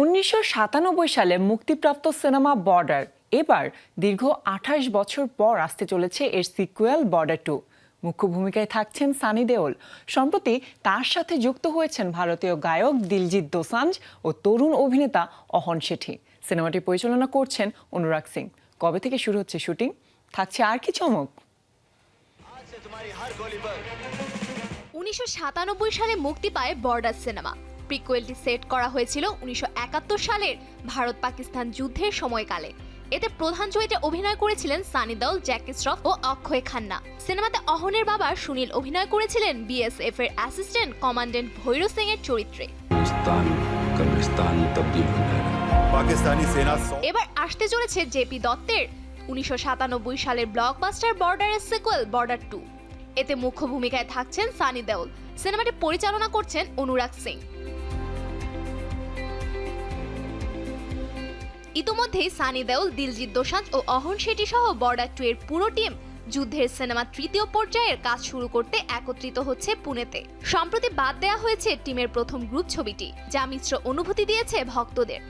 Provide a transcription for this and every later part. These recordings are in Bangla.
উনিশশো সাতানব্বই সালে মুক্তিপ্রাপ্ত সিনেমা বর্ডার। এবার দীর্ঘ আঠাশ বছর পর আসতে চলেছে এর সিকুয়েল বর্ডার টু। মুখ্য ভূমিকায় থাকছেন সানি দেওল। সম্প্রতি তার সাথে যুক্ত হয়েছেন ভারতীয় গায়ক দিলজিৎ দোসাঞ্জ ও তরুণ অভিনেতা অহন শেঠি। সিনেমাটি পরিচালনা করছেন অনুরাগ সিং। কবে থেকে শুরু হচ্ছে শুটিং? থাকছে আর কি চমক। উনিশশো সাতানব্বই সালে মুক্তি পায় বর্ডার সিনেমা। প্রিকুয়েলটি সেট করা হয়েছিল উনিশশো একাত্তর সালের ভারত পাকিস্তান যুদ্ধের সময়কালে। এতে প্রধান চরিত্রে অভিনয় করেছিলেন সানি দল জ্যাকি শ্রফ ও অক্ষয় খান্না। সিনেমাতে অহনের বাবা সুনীল অভিনয় করেছিলেন বিএসএফ এর অ্যাসিস্ট্যান্ট কমান্ডেন্ট ভৈরব সিং এর চরিত্রে এবার আসতে চলেছে জেপি দত্তের উনিশশো সাতানব্বই সালের ব্লকবাস্টার বর্ডারের সিকুয়েল বর্ডার টু। এতে মুখ্য ভূমিকায় থাকছেন সানি দেওল। সিনেমাটি পরিচালনা করছেন অনুরাগ সিং। ইতোমধ্যেই সানি দেওল, দিলজিৎ দোসাঞ্জ ও অহন শেঠি সহ বর্ডার টু এর পুরো টিম যুদ্ধের সিনেমা তৃতীয় পর্যায়ের কাজ শুরু করতে একত্রিত হচ্ছে পুনেতে। সম্প্রতি বাদ দেওয়া হয়েছে টিমের প্রথম গ্রুপ ছবিটি, যা মিশ্র অনুভূতি দিয়েছে ভক্তদের।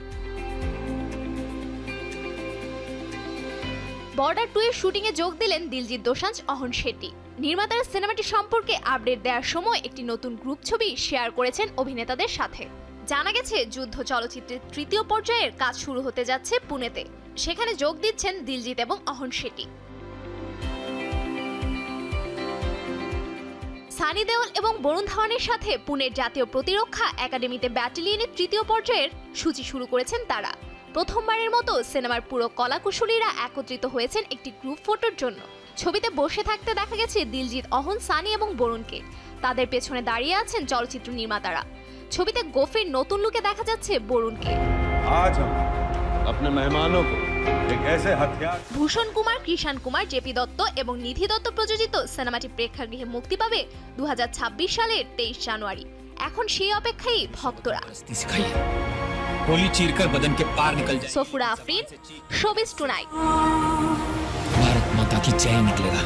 বর্ডার টু এর শুটিং এ যোগ দিলেন দিলজিৎ দোসাঞ্জ, অহন শেট্টি নির্মাতারা সিনেমাটি সম্পর্কে আপডেট দেওয়ার সময় একটি নতুন গ্রুপ ছবি শেয়ার করেছেন অভিনেতাদের সাথে। জানা গেছে, যুদ্ধ চলচ্চিত্রের তৃতীয় পর্যায়ের কাজ শুরু হতে যাচ্ছে পুনেতে। সেখানে যোগ দিচ্ছেন দিলজিৎ এবং অহন শেটি সানি দেওল এবং বরুণ ধাওয়ানের সাথে পুনের জাতীয় প্রতিরক্ষা একাডেমিতে ব্যাটালিয়নের তৃতীয় পর্যায়ের সূচি শুরু করেছেন তারা। প্রথমবারের মতো সিনেমার পুরো কলাকুশলীরা একত্রিত হয়েছেন একটি গ্রুপ ফটোর জন্য। ছবিতে বসে থাকতে দেখা গেছে দিলজিৎ, অহন, সানি এবং বরুণকে। তাদের পেছনে দাঁড়িয়ে আছেন চলচ্চিত্র নির্মাতারা। ছবিতে গোফের নতুন লুকে দেখা যাচ্ছে বরুণকে आज हम अपने मेहमानों को एक ऐसे हथियार ভূষণ কুমার কৃষাণ কুমার জেপি দত্ত এবং নিধি দত্ত প্রযোজিত সিনেমাটি প্রেক্ষাগৃহে মুক্তি পাবে দু সালের তেইশ জানুয়ারি এখন সেই অপেক্ষায় ভক্তরা मस्ती सिखाइए गोली चीरकर बदन के पार निकल जाए সফুরা আফরিন শোবিস টুনাইট भारत माता की जय निकलेगा